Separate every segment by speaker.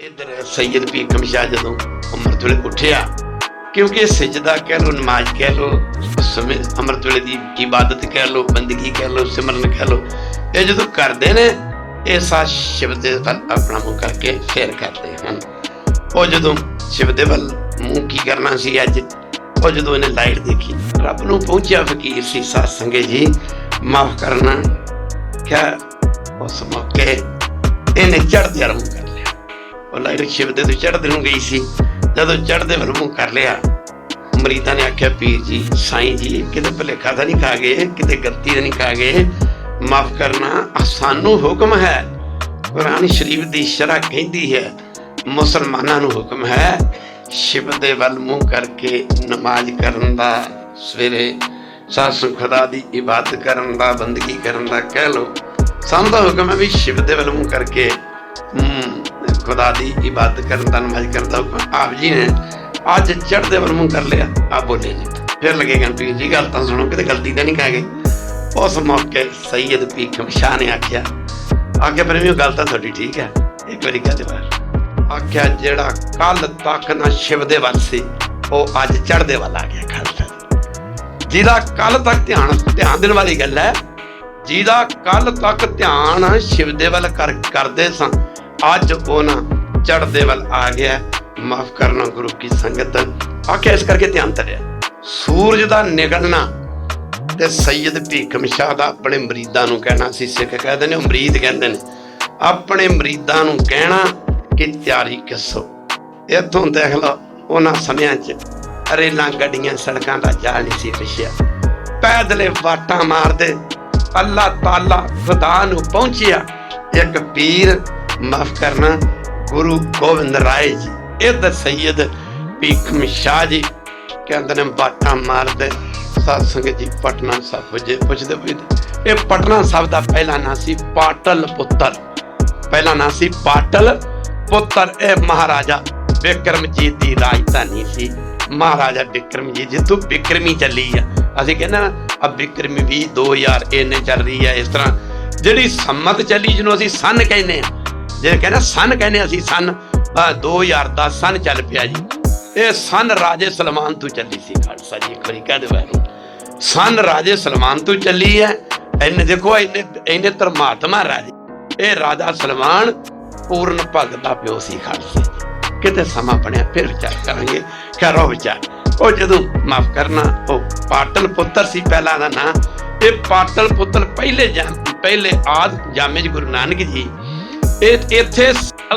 Speaker 1: ਇਧਰ ਸੈਯਦ ਪੀਕਮ ਸ਼ਾਹ ਜਦੋਂ ਅੰਮ੍ਰਿਤ ਵੇਲੇ ਉੱਠਿਆ, ਕਿਉਂਕਿ ਸਜਦਾ ਕਹਿ ਲੋ ਨਮਾਜ਼ ਕਹਿ ਲੋ ਅੰਮ੍ਰਿਤ ਵੇਲੇ ਦੀ ਇਬਾਦਤ ਕਹਿ ਲੋ ਬੰਦਗੀ ਕਹਿ ਲੋ ਸਿਮਰਨ ਕਹਿ ਲੋ ਇਹ ਜਦੋਂ ਕਰਦੇ ਨੇ, ਇਹ ਸਾ ਸ਼ਿਵ ਦੇ ਵੱਲ ਆਪਣਾ ਮੂੰਹ ਕਰਕੇ ਫੇਰ ਕਰਦੇ ਹਨ। ਉਹ ਜਦੋਂ ਸ਼ਿਵ ਦੇ ਵੱਲ ਮੂੰਹ ਕੀ ਕਰਨਾ ਸੀ ਅੱਜ? ਉਹ ਜਦੋਂ ਇਹਨੇ ਲਾਈਟ ਦੇਖੀ, ਰੱਬ ਨੂੰ ਪਹੁੰਚਿਆ ਫਕੀਰ ਸੀ, ਸਾਧ ਸੰਗੇ ਜੀ, ਮਾਫ ਕਰਨਾ, ਕਿਆ ਉਸ ਮੌਕੇ ਇਹਨੇ ਚੜ੍ਹਦੇ ਵੱਲ ਉਹ ਲਾਈਟ ਸ਼ਿਵ ਦੇ ਤੋਂ ਚੜ੍ਹਦੇ ਨੂੰ ਗਈ ਸੀ। ਜਦੋਂ ਚੜ੍ਹਦੇ ਵੱਲ ਮੂੰਹ ਕਰ ਲਿਆ ਮਰੀਦਾਂ ਨੇ ਆਖਿਆ, ਪੀਰ ਜੀ, ਸਾਈਂ ਜੀ, ਕਿਤੇ ਭੁਲੇਖਾ ਤਾਂ ਨਹੀਂ ਖਾ ਗਏ? ਕਿਤੇ ਗਲਤੀ ਤਾਂ ਨਹੀਂ ਖਾ ਗਏ? ਮਾਫ ਕਰਨਾ ਸਾਨੂੰ ਹੁਕਮ ਹੈ। ਕੁਰਾਨ ਸ਼ਰੀਫ ਦੀ ਸ਼ਰ੍ਹਾ ਕਹਿੰਦੀ ਹੈ, ਮੁਸਲਮਾਨਾਂ ਨੂੰ ਹੁਕਮ ਹੈ ਸ਼ਿਵ ਦੇ ਵੱਲ ਮੂੰਹ ਕਰਕੇ ਨਮਾਜ਼ ਕਰਨ ਦਾ, ਸਵੇਰੇ ਸਾਸੂ ਖੁਦਾ ਦੀ ਇਬਾਦਤ ਕਰਨ ਦਾ, ਬੰਦਗੀ ਕਰਨ ਦਾ ਕਹਿ ਲੋ ਸਾਨੂੰ ਦਾ ਹੁਕਮ ਹੈ ਵੀ ਸ਼ਿਵ ਦੇ ਵੱਲ ਮੂੰਹ ਕਰਕੇ ਖੁਦਾ ਦੀ ਇਬਾਦਤ ਕਰਨ ਦਾ ਨਮਾਜ਼ ਕਰਨ ਆਪ ਜੀ ਨੇ ਅੱਜ ਚੜ੍ਹਦੇ ਵੱਲ ਮੂੰਹ ਕਰ ਲਿਆ। ਆ ਬੋਲੇ ਜੀ। ਫਿਰ ਲੱਗੇਗਾ ਪੀਰ ਜੀ, ਗੱਲ ਤਾਂ ਸੁਣੋ, ਕਿਤੇ ਗਲਤੀ ਤਾਂ ਨਹੀਂ ਕਹਿ ਗਏ? ਉਸ ਮੌਕੇ ਸੈਯਦ ਪੀਕਮ ਸ਼ਾਹ ਨੇ ਆਖਿਆ ਆਖਿਆ ਪ੍ਰੇਮੀਓ ਗੱਲ ਤਾਂ ਤੁਹਾਡੀ ਠੀਕ ਹੈ। ਇੱਕ ਵਾਰੀ ਕਹਦੇ ਬਾਹਰ ਆਖਿਆ, ਜਿਹੜਾ ਕੱਲ ਤੱਕ ਨਾ ਸ਼ਿਵ ਦੇ ਵੱਲ ਸੀ, ਉਹ ਅੱਜ ਚੜ੍ਹਦੇ ਵੱਲ ਆ ਗਿਆ ਖਾਲਸਾ ਜਿਹਦਾ ਕੱਲ ਤੱਕ ਧਿਆਨ ਧਿਆਨ ਦੇਣ ਵਾਲੀ ਗੱਲ ਹੈ, ਜਿਹਦਾ ਕੱਲ ਤੱਕ ਧਿਆਨ ਸ਼ਿਵ ਦੇ ਵੱਲ ਕਰ, ਕਰਦੇ ਸਾਂ ਅੱਜ ਉਹ ਨਾ ਚੜ੍ਹਦੇ ਵੱਲ ਆ ਗਿਆ। ਮਾਫ ਕਰਨਾ ਗੁਰੂ ਕੀ ਸੰਗਤ ਆਖਿਆ ਇਸ ਕਰਕੇ ਧਿਆਨ ਧਰਿਆ। ਸੂਰਜ ਦਾ ਨਿਕਲਣਾ ਤੇ ਸੈਯਦ ਭੀਖਮ ਸ਼ਾਹ ਦਾ ਆਪਣੇ ਮਰੀਦਾਂ ਨੂੰ ਕਹਿਣਾ ਸੀ। ਸਿੱਖ ਕਹਿੰਦੇ ਨੇ ਮਰੀਦ ਕਹਿੰਦੇ ਨੇ। ਆਪਣੇ ਮਰੀਦਾਂ ਨੂੰ ਕਹਿਣਾ ਕਿ ਤਿਆਰੀ ਕਿਸੋ ਇੱਥੋਂ ਦੇਖ ਲਓ, ਉਹਨਾਂ ਸਮਿਆਂ 'ਚ ਰੇਲਾਂ ਗੱਡੀਆਂ ਸੜਕਾਂ ਦਾ ਜਾਲ ਨਹੀਂ ਸੀ ਵਿਛਿਆ। ਪੈਦਲੇ ਵਾਟਾਂ ਮਾਰਦੇ ਅੱਲਾਹ ਤਾਲਾ ਖੁਦਾ ਨੂੰ ਪਹੁੰਚਿਆ। ਇੱਕ ਪੀਰ ਮਾਫ ਕਰਨਾ, ਗੁਰੂ ਗੋਬਿੰਦ ਰਾਏ ਜੀ, ਇਹ ਸੈਯਦ ਭੀਖਮ ਸ਼ਾਹ ਜੀ ਕਹਿੰਦੇ ਨੇ ਬਾਟਾਂ ਮਾਰਦੇ, ਸਾਧ ਸੰਗਤ ਜੀ ਪਟਨਾ ਸਾਹਿਬ ਪੁੱਜੇ, ਪੁੱਛਦੇ ਪੁੱਛਦੇ ਇਹ ਪਟਨਾ ਸਾਹਿਬ ਦਾ ਪਹਿਲਾ ਨਾਂ ਸੀ ਪਾਟਲ ਪੁੱਤਰ। ਪਹਿਲਾ ਨਾਂ ਸੀ ਪਾਟਲ ਪੁੱਤਰ, ਇਹ ਮਹਾਰਾਜਾ ਬਿਕਰਮਜੀਤ ਦੀ ਰਾਜਧਾਨੀ ਸੀ। ਮਹਾਰਾਜਾ ਬਿਕਰਮਜੀਤ ਜਿੱਥੋਂ ਬਿਕਰਮੀ ਚੱਲੀ ਆ। ਅਸੀਂ ਕਹਿੰਦੇ ਨਾ, ਆ ਬਿਕਰਮੀ ਵੀ 2000 ਇਹਨੇ ਚੱਲ ਰਹੀ ਆ ਇਸ ਤਰ੍ਹਾਂ। ਜਿਹੜੀ ਸੰਮਤ ਚੱਲੀ, ਜਿਹਨੂੰ ਅਸੀਂ ਸੰਨ ਕਹਿੰਦੇ ਆ ਜੇ ਕਹਿੰਦੇ ਸੰਨ ਕਹਿੰਦੇ ਅਸੀਂ, ਸੰਨ। ਆਹ 2010 ਸੰਨ ਚੱਲ ਪਿਆ ਜੀ। ਇਹ ਸੰਨ ਰਾਜੇ ਸਲਮਾਨ ਤੋਂ ਚੱਲੀ ਸੀ, ਖਾਲਸਾ ਜੀ, ਇੱਕ ਕਹਦੇ ਵੈਰੂ ਸੰਨ ਰਾਜੇ ਸਲਮਾਨ ਤੋਂ ਚੱਲੀ ਹੈ। ਇਹਨੇ ਦੇਖੋ, ਇਹਨੇ ਇਹਨੇ ਧਰਮਾਤਮਾ ਰਾਜੇ। ਇਹ ਰਾਜਾ ਸਲਮਾਨ ਪੂਰਨ ਭਗਤ ਦਾ ਪਿਓ ਸੀ, ਖਾਲਸੇ ਕਿਤੇ ਸਮਾਂ ਬਣਿਆ, ਫਿਰ ਵਿਚਾਰ ਕਰਾਂਗੇ। ਕਰੋ ਵਿਚਾਰ। ਉਹ ਜਦੋਂ ਮਾਫ ਕਰਨਾ, ਉਹ ਪਾਟਲ ਪੁੱਤਰ ਸੀ, ਪਹਿਲਾਂ ਦਾ ਨਾਂ। ਇਹ ਪਾਟਲ ਪੁੱਤਰ ਪਹਿਲੇ ਜਨ, ਪਹਿਲੇ ਆਦ ਜਾਮੇ 'ਚ ਗੁਰੂ ਨਾਨਕ ਜੀ ਇਹ ਇੱਥੇ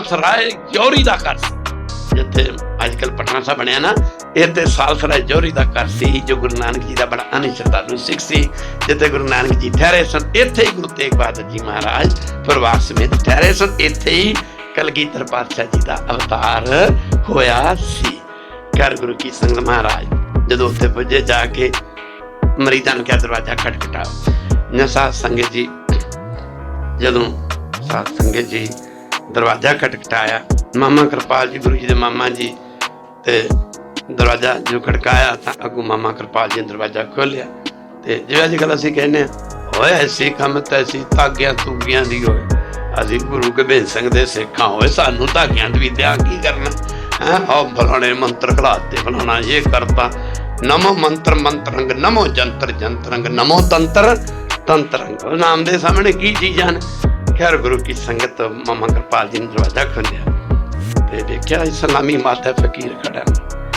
Speaker 1: ਸਰਾਏ ਜੌਰੀ ਦਾ ਘਰ ਸੀ। ਜਿੱਥੇ ਅੱਜ ਕੱਲ ਪਟਨਾ ਸਾਹਿਬ ਬਣਿਆ ਨਾ ਇਹ ਤੇ ਸਾਲਸਰਾ ਦਾ ਘਰ ਸੀ, ਜੋ ਗੁਰੂ ਨਾਨਕ ਜੀ ਦਾ ਬੜਾ ਅਨਿਤ ਸਿੱਖ ਸੀ, ਜਿੱਥੇ ਗੁਰੂ ਨਾਨਕ ਜੀ ਠਹਿਰੇ ਸਨ, ਇੱਥੇ ਹੀ ਗੁਰੂ ਤੇਗ ਬਹਾਦਰ ਜੀ ਮਹਾਰਾਜ ਪਰਿਵਾਰ ਸਮੇਤ ਠਹਿਰੇ ਸਨ, ਇੱਥੇ ਹੀ ਕਲਗੀਧਰ ਪਾਤਸ਼ਾਹ ਜੀ ਦਾ ਅਵਤਾਰ ਹੋਇਆ ਸੀ। ਕਰ ਗੁਰੂ ਕੀ ਸੰਗਤ ਮਹਾਰਾਜ ਜਦੋਂ ਉੱਥੇ ਪੁੱਜੇ ਜਾ ਕੇ ਮਰੀਦਾਂ ਨੂੰ ਕਿਹਾ, ਦਰਵਾਜ਼ਾ ਖਟਖਟਾਓ। ਨਸਾ ਸੰਗਤ ਜੀ ਜਦੋਂ ਸਾਧ ਸੰਗਤ ਜੀ, ਦਰਵਾਜ਼ਾ ਖਟਖਟਾਇਆ। ਮਾਮਾ ਕਿਰਪਾਲ ਜੀ, ਗੁਰੂ ਜੀ ਦੇ ਮਾਮਾ ਜੀ ਤੇ ਦਰਵਾਜ਼ਾ ਜੋ ਖੜਕਾਇਆ ਤਾਂ ਅੱਗੋਂ ਮਾਮਾ ਕਿਰਪਾਲ ਜੀ ਨੇ ਦਰਵਾਜ਼ਾ ਖੋਲਿਆ ਤੇ ਜਿਵੇਂ ਅੱਜ ਕੱਲ੍ਹ ਅਸੀਂ ਕਹਿੰਦੇ ਆ ਓਏ ਐਸੀ ਕੰਮ ਤੈਸੀ ਧਾਗਿਆਂ ਤੂਗੀਆਂ ਦੀ ਹੋਏ ਅਸੀਂ ਗੁਰੂ ਗੋਬਿੰਦ ਸਿੰਘ ਦੇ ਸਿੱਖਾਂ ਹੋਏ ਸਾਨੂੰ ਧਾਗਿਆਂ ਦੀ ਵਿਦਿਆ ਕੀ ਕਰਨਾ? ਹੈ ਆਹ ਫਲਾਣੇ ਮੰਤਰ ਖਲਾਤੇ, ਫਲਾਣਾ ਇਹ ਕਰਤਾ। ਨਮੋ ਮੰਤਰ, ਮੰਤਰੰਗ, ਨਮੋ ਜੰਤਰ, ਜੰਤਰੰਗ, ਨਮੋ ਤੰਤਰ, ਤੰਤਰੰਗ। ਨਾਮ ਦੇ ਸਾਹਮਣੇ ਕੀ ਚੀਜ਼ਾਂ ਨੇ ਖੈਰ ਗੁਰੂ ਕੀ ਸੰਗਤ ਮਾਮਾ ਕਿਰਪਾਲ ਜੀ ਨੇ ਦਰਵਾਜ਼ਾ ਖੋਲ੍ਹਿਆ ਤੇ ਦੇਖਿਆ ਸਲਾਮੀ ਮਾਤਾ ਫਕੀਰ ਖੜਾ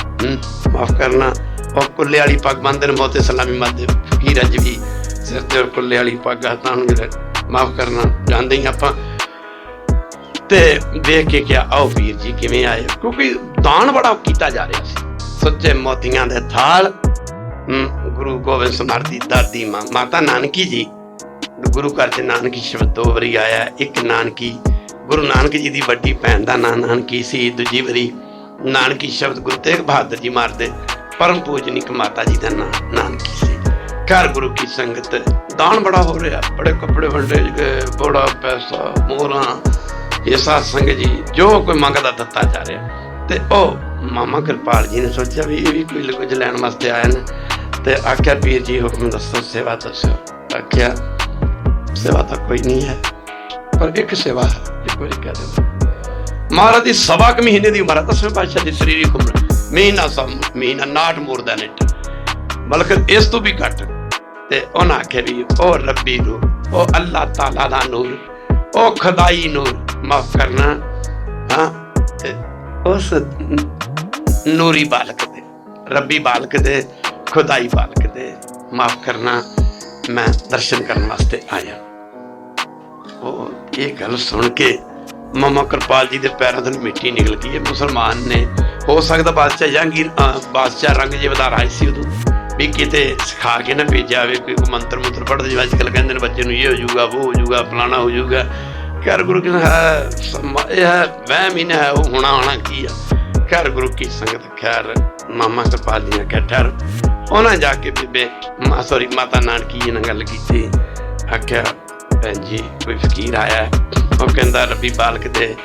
Speaker 1: ਹੂੰ। ਮਾਫ ਕਰਨਾ। ਉਹ ਕੁੱਲੇ ਵਾਲੀ ਪੱਗ ਬੰਨ੍ਹਦੇ ਨੇ ਬਹੁਤੇ ਸਲਾਮੀ ਮਾਤੇ ਫਕੀਰ ਅੱਜ ਵੀ ਸਿਰ ਤੇ ਕੁੱਲੇ ਵਾਲੀ ਪੱਗ ਹੱਥਾਂ ਨੂੰ ਮਾਫ ਕਰਨਾ ਜਾਣਦੇ ਹੀ ਆਪਾਂ। ਤੇ ਵੇਖ ਕੇ ਕਿਹਾ ਆਓ ਵੀਰ ਜੀ ਕਿਵੇਂ ਆਏ? ਕਿਉਂਕਿ ਦਾਨ ਬੜਾ ਕੀਤਾ ਜਾ ਰਿਹਾ ਸੀ। ਸੱਚੇ ਮੋਤੀਆਂ ਦੇ ਥਾਲ। ਹਮ, ਗੁਰੂ ਗੋਬਿੰਦ ਸਿੰਘ ਦੀ ਦਾਦੀ ਮਾਂ ਮਾਤਾ ਨਾਨਕੀ ਜੀ। ਗੁਰੂ ਘਰ ਚ ਨਾਨਕੀ ਸ਼ਬਦ ਦੋ ਵਾਰੀ ਆਇਆ, ਇੱਕ ਨਾਨਕੀ, ਗੁਰੂ ਨਾਨਕ ਜੀ ਦੀ ਵੱਡੀ ਭੈਣ ਦਾ ਨਾਂ ਨਾਨਕੀ ਸੀ, ਦੂਜੀ ਵਾਰੀ ਨਾਨਕੀ ਸ਼ਬਦ ਗੁਰੂ ਤੇਗ ਬਹਾਦਰ ਜੀ ਮਾਰਦੇ, ਪਰਮ ਪੂਜਨੀਕ ਮਾਤਾ ਜੀ ਦਾ ਨਾਂ ਨਾਨਕੀ ਸੀ। ਘਰ ਗੁਰੂ ਕੀ ਸੰਗਤ, ਦਾਨ ਬੜਾ ਹੋ ਰਿਹਾ, ਬੜੇ ਕੱਪੜੇ ਵੰਡੇ ਗਏ, ਬੜਾ ਪੈਸਾ, ਮੋਹਰਾਂ, ਇਹ ਸਾਧ ਸੰਗਤ ਜੀ, ਜੋ ਕੋਈ ਮੰਗਦਾ ਦਿੱਤਾ ਜਾ ਰਿਹਾ। ਤੇ ਉਹ ਮਾਮਾ ਕਿਰਪਾਲ ਜੀ ਨੇ ਸੋਚਿਆ ਵੀ ਇਹ ਵੀ ਕੋਈ ਕੁਝ ਲੈਣ ਵਾਸਤੇ ਆਇਆ ਨੇ, ਤੇ ਆਖਿਆ ਪੀਰ ਜੀ, ਹੁਕਮ ਦੱਸੋ, ਸੇਵਾ ਦੱਸੋ। ਆਖਿਆ ਸੇਵਾ ਤਾਂ ਕੋਈ ਨਹੀਂ ਹੈ, ਪਰ ਇੱਕ ਸੇਵਾ ਹੈ, ਇੱਕ ਵਾਰੀ ਕਹਿ ਦਿਓ। ਮਹਾਰਾਜ ਦੀ ਸਵਾ ਕੁ ਮਹੀਨੇ ਦੀ ਉਮਰ ਹੈ, ਦਸਵੇਂ ਪਾਤਸ਼ਾਹ ਦੀ ਸਰੀਰਕ ਉਮਰ ਮਹੀਨਾ ਸਮ, ਮਹੀਨਾ ਨਾਟ ਮੋਰ ਦੈਨ ਇਟ। ਬਲਕਿ ਇਸ ਤੋਂ ਵੀ ਘੱਟ ਤੇ ਉਹਨਾਂ ਆਖਿਆ ਵੀ ਉਹ ਰੱਬੀ ਨੂੰ ਉਹ ਅੱਲਾਹ ਤਾਲਾ ਦਾ ਨੂਰ ਉਹ ਖੁਦਾਈ ਨੂਰ, ਮਾਫ ਕਰਨਾ, ਹਾਂ ਉਸ ਨੂਰੀ ਬਾਲਕ ਦੇ, ਰੱਬੀ ਬਾਲਕ ਦੇ, ਖੁਦਾਈ ਬਾਲਕ ਦੇ, ਮਾਫ ਕਰਨਾ ਮੈਂ ਦਰਸ਼ਨ ਕਰਨ ਵਾਸਤੇ ਆਇਆ। ਉਹ ਇਹ ਗੱਲ ਸੁਣ ਕੇ ਮਮਾ ਕਿਰਪਾਲ ਜੀ ਦੇ ਪੈਰਾਂ ਤੋਂ ਮਿੱਟੀ ਨਿਕਲਦੀ ਹੈ। ਮੁਸਲਮਾਨ ਨੇ ਹੋ ਸਕਦਾ ਬਾਦਸ਼ਾਹ ਜਹਾਂਗੀਰ ਅਹ, ਬਾਦਸ਼ਾਹ ਰੰਗਜੀਤਦਾਰ ਆਈ ਸੀ ਉਦੋਂ। ਵੀ ਕਿਤੇ ਸਿਖਾ ਕੇ ਨਾ ਭੇਜਿਆ ਹੋਵੇ ਕੋਈ ਮੰਤਰ ਮੁੰਤਰ ਪੜ੍ਹਦੇ ਜਿਵੇਂ ਅੱਜ ਕੱਲ੍ਹ ਕਹਿੰਦੇ ਨੇ ਬੱਚੇ ਨੂੰ ਇਹ ਹੋ ਜਾਊਗਾ ਉਹ ਹੋ ਜਾਊਗਾ ਫਲਾਣਾ ਹੋ ਜਾਊਗਾ। ਘਰ ਗੁਰੂ ਕੀ ਹੈ ਇਹ ਵਹਿਮ ਹੀ ਨਾ ਹੈ ਉਹ ਹੋਣਾ ਹੋਣਾ ਕੀ ਆ। ਘਰ ਗੁਰੂ ਕੀ ਸੰਗਤ ਖੈਰ ਮਾਮਾ ਕਿਰਪਾਲ ਜੀ ਨੇ ਕਹਿ ਠਹਿਰ। ਉਹਨਾਂ ਜਾ ਕੇ ਬੀਬੇ, ਮਾ ਸੌਰੀ ਮਾਤਾ ਨਾਨਕੀ ਜੀ ਨਾਲ ਗੱਲ ਕੀਤੀ। ਆਖਿਆ, ਭੈਣ ਜੀ, ਕੋਈ ਫਕੀਰ ਆਇਆ ਹੈ। ਉਹ ਕਹਿੰਦਾ, ਰੱਬੀ ਬਾਲਕ ਦੇ,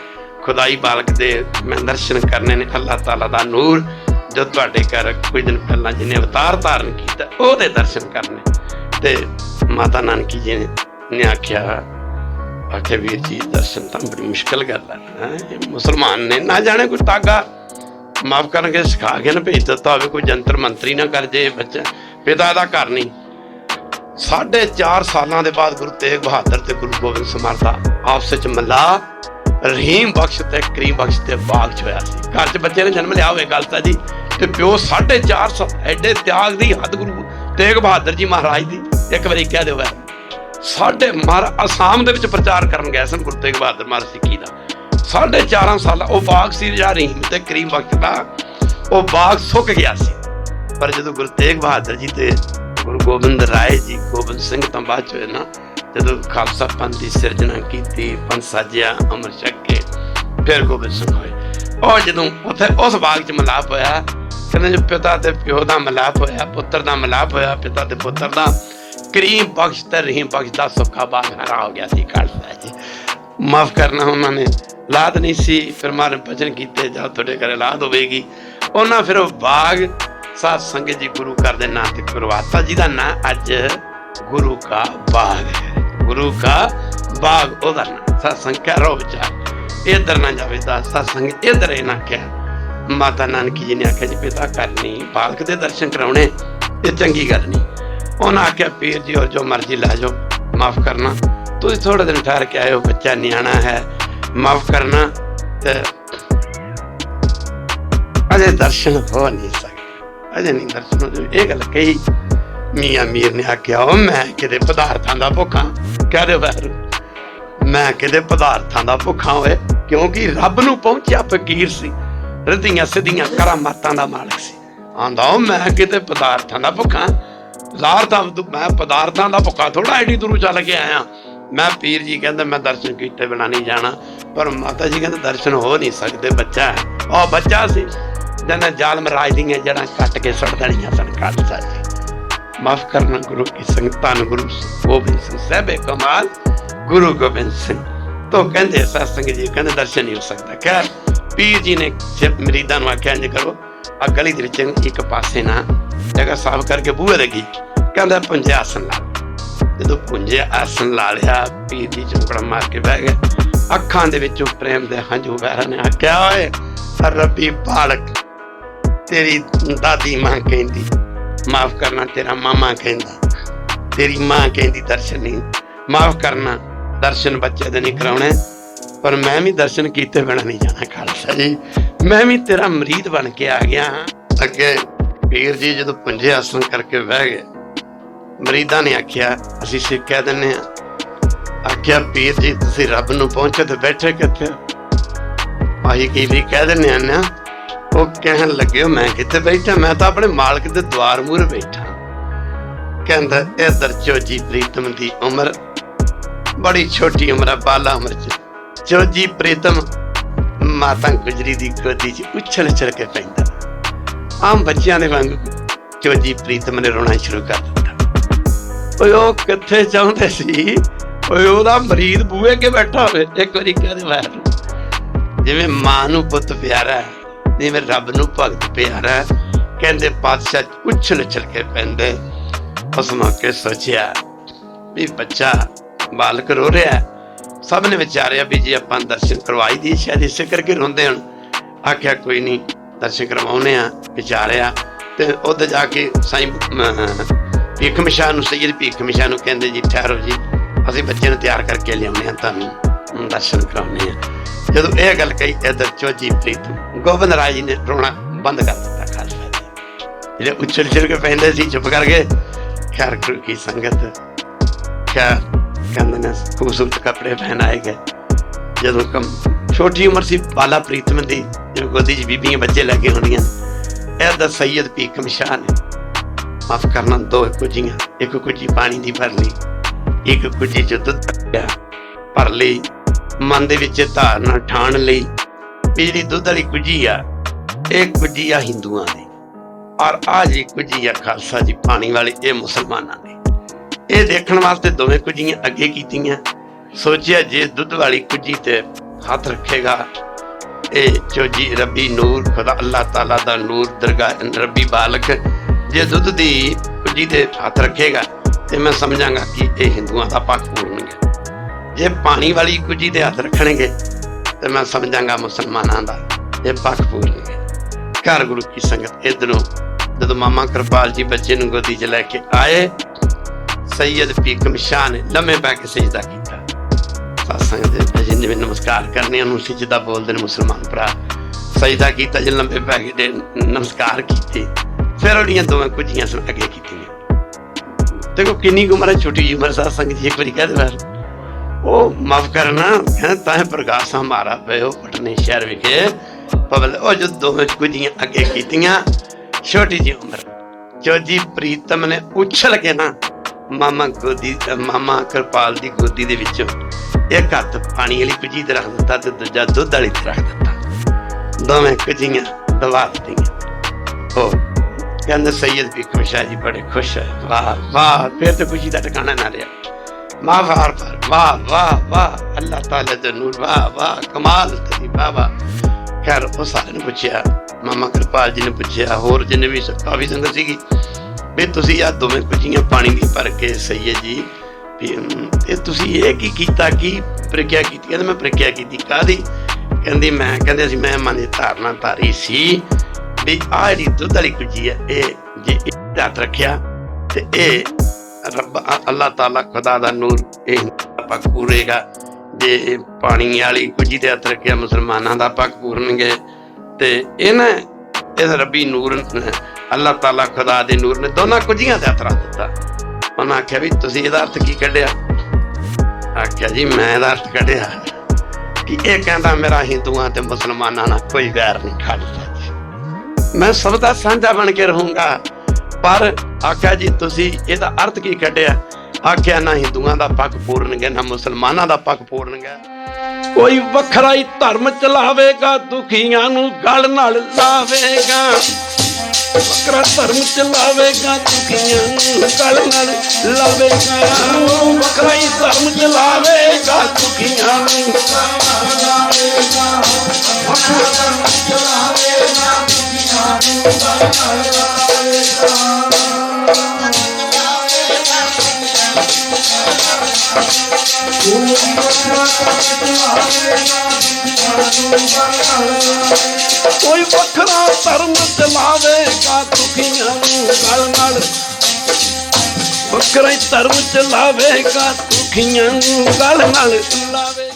Speaker 1: ਖੁਦਾਈ ਬਾਲਕ ਦੇ ਮੈਂ ਦਰਸ਼ਨ ਕਰਨੇ ਨੇ, ਅੱਲਾਹ ਤਾਲਾ ਦਾ ਨੂਰ। ਜੋ ਤੁਹਾਡੇ ਘਰ ਕੁਝ ਦਿਨ ਪਹਿਲਾਂ ਜਿਹਨੇ ਅਵਤਾਰ ਧਾਰਨ ਕੀਤਾ, ਉਹਦੇ ਦਰਸ਼ਨ ਕਰਨੇ। ਤੇ ਮਾਤਾ ਨਾਨਕੀ ਜੀ ਨੇ ਆਖਿਆ ਆਖਿਆ, ਵੀਰ ਜੀ, ਦਰਸ਼ਨ ਤਾਂ ਬੜੀ ਮੁਸ਼ਕਲ ਗੱਲ ਹੈ ਮੁਸਲਮਾਨ ਨੇ ਨਾ ਜਾਣੇ ਕੋਈ ਤਾਗਾ ਮਾਫ ਕਰਨਗੇ, ਸਿਖਾ ਕੇ ਨਾ ਭੇਜ ਦਿੱਤਾ ਹੋਵੇ, ਕੋਈ ਜੰਤਰ ਮੰਤਰੀ ਨਾ ਕਰ ਜੇ, ਬੱਚਾ, ਪਿਤਾ ਦਾ ਘਰ ਨਹੀਂ। ਸਾਢੇ 4 ਸਾਲਾਂ ਦੇ ਬਾਅਦ ਗੁਰੂ ਤੇਗ ਬਹਾਦਰ ਤੇ ਗੁਰੂ ਗੋਬਿੰਦ ਸਮਰਥਾ ਆਪਸ ਵਿੱਚ ਮਲਾ ਰਹੀਮ ਬਖਸ਼ ਤੇ ਕਰੀਮ ਬਖਸ਼ ਤੇ ਬਾਗ ਚ ਹੋਇਆ ਸੀ। ਘਰ ਚ ਬੱਚੇ ਨੇ ਜਨਮ ਲਿਆ ਹੋਵੇ, ਗੱਲ ਤਾਂ ਜੀ। ਤੇ ਪਿਓ ਸਾਢੇ 4 ਸਾਲ ਐਡੇ ਤਿਆਗ ਦੀ ਹੱਦ ਗੁਰੂ ਤੇਗ ਬਹਾਦਰ ਜੀ ਮਹਾਰਾਜ ਦੀ, ਇੱਕ ਵਾਰੀ ਕਹਿ ਦਿਓ ਵੈ ਸਾਡੇ ਮਹਾਰਾ ਅਸਾਮ ਦੇ ਵਿੱਚ ਪ੍ਰਚਾਰ ਕਰਨ ਗਏ ਸਨ ਗੁਰੂ ਤੇਗ ਬਹਾਦਰ ਮਹਾਰਾਜ ਸਿੱਖੀ ਦਾ। ਸਾਢੇ 4 ਸਾਲ, ਉਹ ਬਾਗ ਸੀ ਜਾਂ ਰਹੀਮ ਤੇ ਕਰੀਮ ਬਖਸ਼ ਦਾ ਉਹ ਬਾਗ ਸੁੱਕ ਗਿਆ ਸੀ। ਪਰ ਜਦੋਂ ਗੁਰੂ ਤੇਗ ਬਹਾਦਰ ਜੀ ਤੇ ਗੁਰੂ ਗੋਬਿੰਦ ਰਾਏ ਜੀ, ਗੋਬਿੰਦ ਸਿੰਘ ਤਾਂ ਬਾਅਦ ਚ ਹੋਏ ਨਾ, ਜਦੋਂ ਖਾਲਸਾ ਪੰਥ ਦੀ ਸਿਰਜਣਾ ਕੀਤੀ, ਪੰਥ ਸਾਜਿਆ ਅਮਰ ਛਕ ਫਿਰ ਗੋਬਿੰਦ ਸਿੰਘ ਹੋਏ। ਉਹ ਜਦੋਂ ਉੱਥੇ ਉਸ ਬਾਗ ਚ ਮਿਲਾਪ ਹੋਇਆ, ਕਹਿੰਦੇ ਜੋ ਪਿਤਾ ਤੇ ਪਿਓ ਦਾ ਮਿਲਾਪ ਹੋਇਆ, ਪੁੱਤਰ ਦਾ ਮਿਲਾਪ ਹੋਇਆ, ਪਿਤਾ ਤੇ ਪੁੱਤਰ ਦਾ, ਕਰੀਮ ਬਖਸ਼ ਤੇ ਰਹੀਮ ਬਖਸ਼ ਦਾ ਸੁੱਖਾ ਬਾਗ ਹਰਾ ਹੋ ਗਿਆ ਸੀ ਖਾਲਸਾ ਜੀ। ਮਾਫ ਕਰਨਾ ਉਹਨਾਂ ਨੇ। ਲਾਦ ਨਹੀਂ ਸੀ, ਫਿਰ ਮਾਰੇ ਭਜਨ ਕੀਤੇ ਜਾਂ ਤੁਹਾਡੇ ਘਰੇ ਲਾਦ ਹੋਵੇਗੀ। ਉਹਨਾਂ ਫਿਰ ਉਹ ਬਾਗ, ਸਾਧ ਸੰਗਤ ਜੀ ਗੁਰੂ ਘਰ ਦੇ ਨਾਂ ਤੇ ਕਰਵਾਤਾ ਜਿਹਦਾ ਨਾਂ ਅੱਜ ਗੁਰੂ ਕਾ ਬਾਗ ਹੈ। ਗੁਰੂ ਕਾ ਬਾਗ, ਉਹਦਾ ਨਾਂ ਸਾਧ ਸੰਖਿਆ ਰੋ ਵਿਚਾਰ। ਇਧਰ ਨਾ ਜਾਵੇ ਤਾਂ ਸਾਧ ਸੰਗਤ ਇਧਰ ਹੀ ਨਾ ਕਿਹਾ ਮਾਤਾ ਨਾਨਕੀ ਜੀ ਨੇ ਆਖਿਆ ਜੀ, ਪਿਤਾ ਕਰਨੀ ਬਾਲਕ ਦੇ ਦਰਸ਼ਨ ਕਰਾਉਣੇ ਇਹ ਚੰਗੀ ਗੱਲ ਨਹੀਂ। ਉਹਨਾਂ ਆਖਿਆ, ਪੀਰ ਜੀ ਔਰ ਜੋ ਮਰਜ਼ੀ ਲੈ ਜਾਓ, ਮਾਫ ਕਰਨਾ। ਤੁਸੀਂ ਥੋੜੇ ਦਿਨ ਠਹਿਰ ਕੇ ਆਇਓ, ਬੱਚਾ ਨਿਆਣਾ ਹੈ ਮਾਫ ਕਰਨਾ, ਤੇ ਅਜੇ ਦਰਸ਼ਨ ਹੋ ਨਹੀਂ ਸਕਦੇ ਅਜੇ ਨਹੀਂ ਦਰਸ਼ਨ ਇਹ ਗੱਲ ਕਹੀ ਮੀਆਂ ਮੀਰ ਨੇ ਆਖਿਆ, ਉਹ ਮੈਂ ਕਿਤੇ ਪਦਾਰਥਾਂ ਦਾ ਭੁੱਖਾ ਕਹਦੇ ਬਾਹਰ ਮੈਂ ਕਿਤੇ ਪਦਾਰਥਾਂ ਦਾ ਭੁੱਖਾ ਹੋਏ ਕਿਉਂਕਿ ਰੱਬ ਨੂੰ ਪਹੁੰਚਿਆ ਫਕੀਰ ਸੀ ਰਦੀਆਂ ਸਿੱਧੀਆਂ ਕਰਾਮਾਤਾਂ ਦਾ ਮਾਲਕ ਸੀ। ਆਂਦਾ, ਉਹ ਮੈਂ ਕਿਤੇ ਪਦਾਰਥਾਂ ਦਾ ਭੁੱਖਾ ਜ਼ਾਰ ਤਾਂ ਮੈਂ ਪਦਾਰਥਾਂ ਦਾ ਭੁੱਖਾ ਥੋੜਾ ਐਡੀ ਦੂਰੋਂ ਚੱਲ ਕੇ ਆਇਆ। ਮੈਂ ਪੀਰ ਜੀ ਕਹਿੰਦਾ, ਮੈਂ ਦਰਸ਼ਨ ਕੀਤੇ ਬਿਨਾਂ ਨਹੀਂ ਜਾਣਾ। ਪਰ ਮਾਤਾ ਜੀ ਕਹਿੰਦੇ, ਦਰਸ਼ਨ ਹੋ ਨਹੀਂ ਸਕਦੇ, ਬੱਚਾ ਉਹ ਬੱਚਾ ਸੀ, ਜਿਹਨੇ ਜ਼ਾਲਮ ਰਾਜ ਦੀਆਂ ਜੜਾਂ ਕੱਟ ਕੇ ਸੁੱਟ ਦੇਣੀਆਂ ਸਨ ਖਾਲਸਾ ਮਾਫ ਕਰਨਾ ਗੁਰੂ ਕੀ ਸੰਗਤਾਂ ਨੂੰ, ਗੁਰੂ ਗੋਬਿੰਦ ਸਿੰਘ ਸਾਹਿਬੇ ਕਮਾਲ, ਗੁਰੂ ਗੋਬਿੰਦ ਸਿੰਘ। ਤੋਂ ਕਹਿੰਦੇ, ਸਤਸੰਗ ਜੀ, ਕਹਿੰਦੇ ਦਰਸ਼ਨ ਨਹੀਂ ਹੋ ਸਕਦਾ। ਖੈਰ, ਪੀਰ ਜੀ ਨੇ ਸਿਰ ਮਰੀਦਾਂ ਨੂੰ ਆਖਿਆ, ਇੰਜ ਕਰੋ ਆ ਗਲੀ ਦੇ ਵਿੱਚ ਇੱਕ ਪਾਸੇ ਨਾ ਜਗ੍ਹਾ ਸਾਫ਼ ਕਰਕੇ ਬੂਹੇ ਲੱਗੀ ਕਹਿੰਦਾ ਪੁੰਜੇ ਲਾ ਜਦੋਂ ਪੁੰਜੇ ਆਸਨ ਲਾ ਲਿਆ ਪੀਰ ਜੀ ਚੁੰਕੜਾ ਮਾਰ ਕੇ ਬਹਿ ਗਿਆ ਅੱਖਾਂ ਦੇ ਵਿੱਚੋਂ ਪ੍ਰੇਮ ਦੇ ਹੰਝੂ ਵਹਿ ਨੇ। ਆਖਿਆ, ਓਏ ਰੱਬੀ ਬਾਲਕ, ਤੇਰੀ ਦਾਦੀ ਮਾਂ ਕਹਿੰਦੀ, ਮਾਫ ਕਰਨਾ ਤੇਰਾ ਮਾਮਾ ਕਹਿੰਦਾ, ਤੇਰੀ ਮਾਂ ਕਹਿੰਦੀ ਦਰਸ਼ਨ ਨਹੀਂ। ਮਾਫ ਕਰਨਾ, ਦਰਸ਼ਨ ਬੱਚੇ ਦੇ ਨਹੀਂ ਕਰਾਉਣੇ। ਪਰ ਮੈਂ ਵੀ ਦਰਸ਼ਨ ਕੀਤੇ ਬਿਨਾਂ ਨਹੀਂ ਜਾਣਾ, ਖਾਲਸਾ ਜੀ। ਮੈਂ ਵੀ ਤੇਰਾ ਮਰੀਦ ਬਣ ਕੇ ਆ ਗਿਆ ਹਾਂ। ਅੱਗੇ ਪੀਰ ਜੀ ਜਦੋਂ ਪੁੰਜੇ ਆਸਨ ਕਰਕੇ ਬਹਿ ਗਏ ਮਰੀਦਾਂ ਨੇ ਆਖਿਆ, ਅਸੀਂ ਸਿੱਖ ਕਹਿ ਦਿੰਨੇ ਆ ਆਖਿਆ, ਪੀਰ ਜੀ, ਤੁਸੀਂ ਰੱਬ ਨੂੰ ਪਹੁੰਚੇ ਤੇ ਬੈਠੇ ਕਿੱਥੇ? ਹੋ? ਕੀ ਵੀ ਕਹਿ ਦਿੰਨੇ ਆ ਨਾ, ਉਹ ਕਹਿਣ ਲੱਗੇ, ਮੈਂ ਕਿੱਥੇ ਬੈਠਾ? ਮੈਂ ਤਾਂ ਆਪਣੇ ਮਾਲਕ ਦੇ ਦਵਾਰ ਮੂਹਰੇ ਬੈਠਾ ਕਹਿੰਦਾ, ਇਧਰ ਚੋਜੀ ਪ੍ਰੀਤਮ ਦੀ ਉਮਰ, ਬੜੀ ਛੋਟੀ ਉਮਰ ਹੈ ਬਾਲਾ ਉਮਰ ਚ। ਚੋਜੀ ਪ੍ਰੀਤਮ ਮਾਤਾ ਗੁਜਰੀ ਦੀ ਗੋਦੀ 'ਚ ਉਛਲ ਉਛਲ ਕੇ ਪੈਂਦਾ। ਆਮ ਬੱਚਿਆਂ ਦੇ ਵਾਂਗ ਚੋਜੀ ਪ੍ਰੀਤਮ ਨੇ ਰੋਣਾ ਸ਼ੁਰੂ ਕਰ ਦਿੱਤਾ। ਓਏ ਉਹ ਕਿੱਥੇ ਚਾਹੁੰਦੇ ਸੀ? ਓਏ ਉਹਦਾ ਮਰੀਦ ਬੂਹੇ ਕੇ ਬੈਠਾ ਹੋਵੇ। ਇੱਕ ਵਾਰੀ ਕਹਦੇ ਬਾਹਰ ਜਿਵੇਂ ਮਾਂ ਨੂੰ ਪੁੱਤ ਪਿਆਰਾ ਹੈ, ਜਿਵੇਂ ਰੱਬ ਨੂੰ ਭਗਤ ਪਿਆਰਾ ਹੈ, ਕਹਿੰਦੇ ਪਾਤਸ਼ਾਹ ਉਛਲ ਉਛਲ ਕੇ ਪੈਂਦੇ ਉਸ ਮੌਕੇ ਸੋਚਿਆ ਵੀ ਬੱਚਾ ਬਾਲਕ ਰੋ ਰਿਹਾ ਸਭ ਨੇ ਵਿਚਾਰਿਆ ਵੀ ਜੇ ਆਪਾਂ ਦਰਸ਼ਨ ਕਰਵਾਈ ਦੀ ਸ਼ਾਇਦ ਇਸੇ ਕਰਕੇ ਰੋਂਦੇ ਹਨ ਆਖਿਆ ਕੋਈ ਨਹੀਂ ਦਰਸ਼ਨ ਕਰਵਾਉਨੇ ਆ ਵਿਚਾਰਿਆ ਤੇ ਉੱਧਰ ਜਾ ਕੇ ਸਾਈਂ ਭੀਖ ਮਿਸ਼ਾ ਨੂੰ ਸੈਯਦ ਭੀਖ ਮਿਸ਼ਾ ਨੂੰ ਕਹਿੰਦੇ ਜੀ, ਠਹਿਰੋ ਜੀ। ਅਸੀਂ ਬੱਚੇ ਨੂੰ ਤਿਆਰ ਕਰਕੇ ਲਿਆਉਂਦੇ ਆ ਤੁਹਾਨੂੰ ਦਰਸ਼ਨ ਕਰਾਉਣੇ ਆ ਜਦੋਂ ਇਹ ਗੱਲ ਕਹੀ, ਇਧਰ ਚੋਜੀ ਪ੍ਰੀਤ ਗੋਬਿੰਦ ਰਾਜ ਜੀ ਨੇ ਰੋਣਾ ਬੰਦ ਕਰ ਦਿੱਤਾ ਖਾਲਸਾ ਜੀ। ਜਿਹੜੇ ਉੱਚਲ ਚਲ ਕੇ ਪੈਂਦੇ ਸੀ, ਚੁੱਪ ਕਰਕੇ ਖੈਰ ਕੀ ਸੰਗਤ। ਖੈਰ, ਕਹਿੰਦੇ ਨੇ, ਖੂਬਸੂਰਤ ਕੱਪੜੇ ਪਹਿਨਾਏ ਗਏ। ਜਦੋਂ ਕਮ ਛੋਟੀ ਉਮਰ ਸੀ, ਬਾਲਾ ਪ੍ਰੀਤਮ ਦੀ ਜਦੋਂ ਗੋਦੀ 'ਚ ਬੀਬੀਆਂ ਬੱਚੇ ਲੱਗੇ ਹੁੰਦੀਆਂ ਇਹ ਦਾ ਸੈਯਦ ਪੀਕਮ ਸ਼ਾਹ ਨੇ ਮਾਫ ਕਰਨਾ, ਦੋ ਕੁਝੀਆਂ ਇੱਕ ਕੁਝੀ ਪਾਣੀ ਦੀ ਭਰ ਲਈ, ਇੱਕ ਕੁਝੀ ਚ ਦੁੱਧ ਭਰ ਲਈ, ਮਨ ਦੇ ਵਿੱਚ ਧਾਰਨਾ ਠਾਣ ਲਈ ਜਿਹੜੀ ਦੁੱਧ ਵਾਲੀ ਕੁਝੀ ਆ, ਇਹ ਕੁਝੀ ਆ ਹਿੰਦੂਆਂ ਦੀ, ਔਰ ਆ ਜੀ ਕੁਝੀ ਆ ਖਾਲਸਾ ਜੀ, ਪਾਣੀ ਵਾਲੀ ਇਹ ਮੁਸਲਮਾਨਾਂ ਦੀ। ਇਹ ਦੇਖਣ ਵਾਸਤੇ ਦੋਵੇਂ ਕੁਝੀਆਂ ਅੱਗੇ ਕੀਤੀਆਂ, ਸੋਚਿਆ ਜੇ ਦੁੱਧ ਵਾਲੀ ਕੁਝੀ ਤੇ ਹੱਥ ਰੱਖੇਗਾ, ਇਹ ਜੋ ਜੀ ਰੱਬੀ ਨੂਰ, ਖੁਦਾ ਅੱਲਾਹ ਤਾਲਾ ਦਾ ਨੂਰ, ਦਰਗਾਹ ਰੱਬੀ ਬਾਲਕ ਜੇ ਦੁੱਧ ਦੀ ਕੁਝੀ ਤੇ ਹੱਥ ਰੱਖੇਗਾ ਤੇ ਮੈਂ ਸਮਝਾਂਗਾ ਕਿ ਇਹ ਹਿੰਦੂਆਂ ਦਾ ਪੱਖ ਪੂਰਨਗੇ ਜੇ ਪਾਣੀ ਵਾਲੀ ਕੁਝੀ ਤੇ ਹੱਥ ਰੱਖਣਗੇ ਤੇ ਮੈਂ ਸਮਝਾਂਗਾ ਮੁਸਲਮਾਨਾਂ ਦਾ ਇਹ ਪੱਖ ਪੂਰਨਗੇ ਘਰ ਗੁਰੂ ਕੀ ਸੰਗਤ ਇਧਰੋਂ ਜਦੋਂ ਮਾਮਾ ਕਿਰਪਾਲ ਜੀ ਬੱਚੇ ਨੂੰ ਗੋਦੀ 'ਚ ਲੈ ਕੇ ਆਏ ਸੈਯਦ ਪੀਕਮ ਸ਼ਾਹ ਨੇ ਲੰਮੇ ਪੈ ਕੇ ਸਜਦਾ ਕੀਤਾ। ਸਾਸਾਂ ਦੇ ਜਿੰਨੇ ਵੀ ਨਮਸਕਾਰ ਕਰਨੇ ਉਹਨੂੰ ਸਜਦਾ ਬੋਲਦੇ ਨੇ ਮੁਸਲਮਾਨ ਭਰਾ। ਸਜਦਾ ਕੀਤਾ, ਜੇ ਲੰਬੇ ਪੈ ਕੇ ਨਮਸਕਾਰ ਕੀਤੇ। ਫਿਰ ਉਹਦੀਆਂ ਦੋਵੇਂ ਕੁਝੀਆਂ ਸੁਣ ਅੱਗੇ ਕੀਤੀਆਂ। ਦੇਖੋ ਕਿੰਨੀ ਉਮਰ ਹੈ, ਛੋਟੀ ਜਿਹੀ ਉਮਰ ਸਾਧ ਸੰਗਤ ਜੀ ਇੱਕ ਵਾਰੀ ਕਹਿ ਦੇ ਉਹ ਮਾਫ ਕਰਨਾ ਕਹਿੰਦਾ ਤਾਂ ਹੈ ਪ੍ਰਕਾਸ਼ ਹਮਾਰਾ ਪਇਓ ਪਟਨੇ ਸ਼ਹਿਰ ਵਿਖੇ। ਪਵਲ ਉਹ ਜੋ ਦੋਵੇਂ ਕੁਝੀਆਂ ਅੱਗੇ ਕੀਤੀਆਂ, ਛੋਟੀ ਜਿਹੀ ਉਮਰ। ਜੋਜੀ ਪ੍ਰੀਤਮ ਨੇ ਉਛਲ ਕੇ ਨਾ, ਮਾਮਾ ਗੋਦੀ, ਮਾਮਾ ਕਿਰਪਾਲ ਦੀ ਗੋਦੀ ਦੇ ਵਿੱਚੋਂ ਇੱਕ ਹੱਥ ਪਾਣੀ ਵਾਲੀ ਕੁਝੀ ਤੇ ਰੱਖ ਦਿੱਤਾ ਤੇ ਦੂਜਾ ਦੁੱਧ ਵਾਲੀ ਤੇ ਰੱਖ ਦਿੱਤਾ। ਦੋਵੇਂ ਕੁਝੀਆਂ ਦਵਾ ਦਿੱਤੀਆਂ। ਉਹ ਕਹਿੰਦੇ ਸੈਯਦ ਭੀਖਮ ਸ਼ਾਹ ਜੀ, ਬੜੇ ਖੁਸ਼ ਹੈ ਵਾਹ ਵਾਹ, ਫਿਰ ਤੇ ਖੁਸ਼ੀ ਦਾ ਟਿਕਾਣਾ ਨਾ ਰਿਹਾ। ਮਾਂ ਵਾਰ ਪਰ ਵਾਹ ਵਾਹ ਵਾਹ, ਅੱਲਾਹ ਤਾਲਾ ਦਾ ਨੂਰ, ਵਾਹ ਵਾਹ, ਕਮਾਲ ਤੇਰੀ ਬਾਬਾ ਖੈਰ, ਉਹ ਸਾਰੇ ਨੇ ਪੁੱਛਿਆ, ਮਾਮਾ ਕਿਰਪਾਲ ਜੀ ਨੇ ਪੁੱਛਿਆ, ਹੋਰ ਜਿੰਨੇ ਵੀ ਕਾਫੀ ਸੰਗਤ ਸੀਗੀ, ਵੀ ਤੁਸੀਂ ਆ ਦੋਵੇਂ ਕੁਝੀਆਂ ਪਾਣੀ ਦੀ ਭਰ ਕੇ ਸੈਯਦ ਜੀ, ਵੀ ਇਹ ਤੁਸੀਂ ਇਹ ਕੀ ਕੀਤਾ, ਕੀ ਪ੍ਰਕਿਆ ਕੀਤੀ? ਕਹਿੰਦੇ, ਮੈਂ ਪ੍ਰਕਿਆ ਕੀਤੀ ਕਾਦੀ ਕਹਿੰਦੀ, ਮੈਂ, ਕਹਿੰਦੇ ਸੀ ਮੈਂ ਮਨ ਦੀ ਧਾਰਨਾ ਧਾਰੀ ਸੀ ਵੀ ਆਹ ਜਿਹੜੀ ਦੁੱਧ ਵਾਲੀ ਕੁਜੀ ਹੈ ਇਹ ਜੇ ਇਹ ਹੱਥ ਰੱਖਿਆ ਤੇ ਇਹ ਰੱਬ ਅ- ਅੱਲਾਹ ਤਾਲਾ ਖੁਦਾ ਦਾ ਨੂਰ ਇਹ ਪੱਕ ਪੂਰੇਗਾ। ਜੇ ਪਾਣੀ ਵਾਲੀ ਕੁਝੀ ਦੇ ਹੱਥ ਰੱਖਿਆ ਮੁਸਲਮਾਨਾਂ ਦਾ ਪੱਕ ਪੂਰਨਗੇ ਤੇ ਇਹਨਾਂ ਇਸ ਰੱਬੀ ਨੂਰ ਨੇ, ਅੱਲਾਹ ਤਾਲਾ ਖੁਦਾ ਦੇ ਨੂਰ ਨੇ ਦੋਨਾਂ ਕੁਝੀਆਂ ਦੇ ਹੱਥ ਰੱਖ ਦਿੱਤਾ। ਉਹਨਾਂ ਆਖਿਆ ਵੀ ਤੁਸੀਂ ਇਹਦਾ ਅਰਥ ਕੀ ਕੱਢਿਆ? ਆਖਿਆ ਜੀ ਮੈਂ ਇਹਦਾ ਅਰਥ ਕੱਢਿਆ ਕਿ ਇਹ ਕਹਿੰਦਾ ਮੇਰਾ ਹਿੰਦੂਆਂ ਤੇ ਮੁਸਲਮਾਨਾਂ ਨਾਲ ਕੋਈ ਵੈਰ ਨਹੀਂ ਖਾਲਸਾ ਜੀ ਮੈਂ ਸਭ ਦਾ ਸਾਂਝਾ ਬਣ ਕੇ ਰਹੂੰਗਾ। ਪਰ ਆਖਿਆ ਜੀ, ਤੁਸੀਂ ਇਹਦਾ ਅਰਥ ਕੀ ਕੱਢਿਆ? ਆਖਿਆ, ਨਾ ਹਿੰਦੂਆਂ ਦਾ ਪੱਖ ਪੂਰਨਗੇ, ਨਾ ਮੁਸਲਮਾਨਾਂ ਦਾ ਪੱਖ ਪੂਰਨਗੇ। ਕੋਈ ਵੱਖਰਾ ਹੀ ਧਰਮ ਚਲਾਵੇਗਾ ਦੁਖੀਆਂ ਨੂੰ ਗਲ ਨਾਲ ਲਾਵੇਗਾ। ਵੱਖਰਾ ਧਰਮ ਚਲਾਵੇਗਾ ਦੁਖੀਆਂ ਨੂੰ ਗਲ ਨਾਲ ਲਾਵੇਗਾ। ਵੱਖਰਾ ਹੀ ਧਰਮ ਚਲਾਵੇਗਾ ਦੁਖੀਆਂ ਨੂੰ ਕੋਈ ਵੱਖਰਾ ਧਰਮ ਚਲਾਵੇਗਾ ਦੁਖੀਆਂ ਨੂੰ ਗਲ ਨਾਲ। ਵੱਖਰਾ ਹੀ ਧਰਮ ਚਲਾਵੇਗਾ ਦੁਖੀਆਂ ਨੂੰ ਗਲ ਨਾਲ। ਲਾਵੇਗਾ